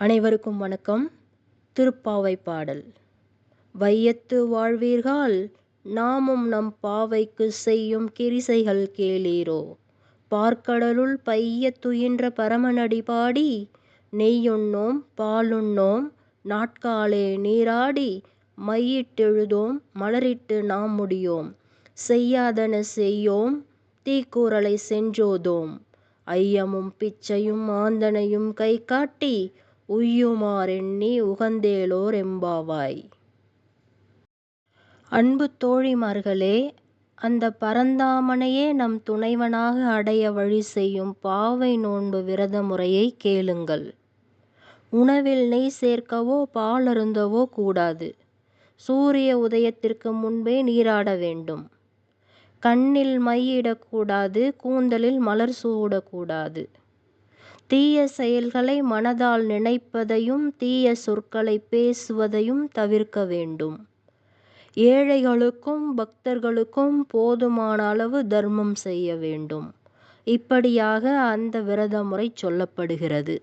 அனைவருக்கும் வணக்கம். திருப்பாவை பாடல். வையத்து வாழ்வீர்கள் நாமும் நம் பாவைக்கு செய்யும் கிரிசைகள் கேளீரோ. பார்க்கடலுள் பைய துயின்ற பரமனடி பாடி நெய்யுண்ணோம் பாலுண்ணோம் நாட்காலே நீராடி மையிட்டெழுதோம் மலரிட்டு நாம் முடியோம். செய்யாதன செய்யோம் தீக்கூறலை செஞ்சோதோம் ஐயமும் பிச்சையும் ஆந்தனையும் கை காட்டி உய்யுமாறெண்ணி உகந்தேலோர் எம்பாவாய் அன்பு தோழிமார்களே அந்த பரந்தாமனையே நம் துணைவனாக அடைய வழி செய்யும் பாவை நோன்பு விரத முறையை கேளுங்கள். உணவில் நெய் சேர்க்கவோ பால் அருந்தவோ கூடாது. சூரிய உதயத்திற்கு முன்பே நீராட வேண்டும். கண்ணில் மையிடக்கூடாது கூந்தலில் மலர் சூடக்கூடாது. தீய செயல்களை மனதால் நினைப்பதையும் தீய சொற்களை பேசுவதையும் தவிர்க்க வேண்டும். ஏழைகளுக்கும் பக்தர்களுக்கும் போதுமான அளவு தர்மம் செய்ய வேண்டும். இப்படியாக அந்த விரத முறை சொல்லப்படுகிறது.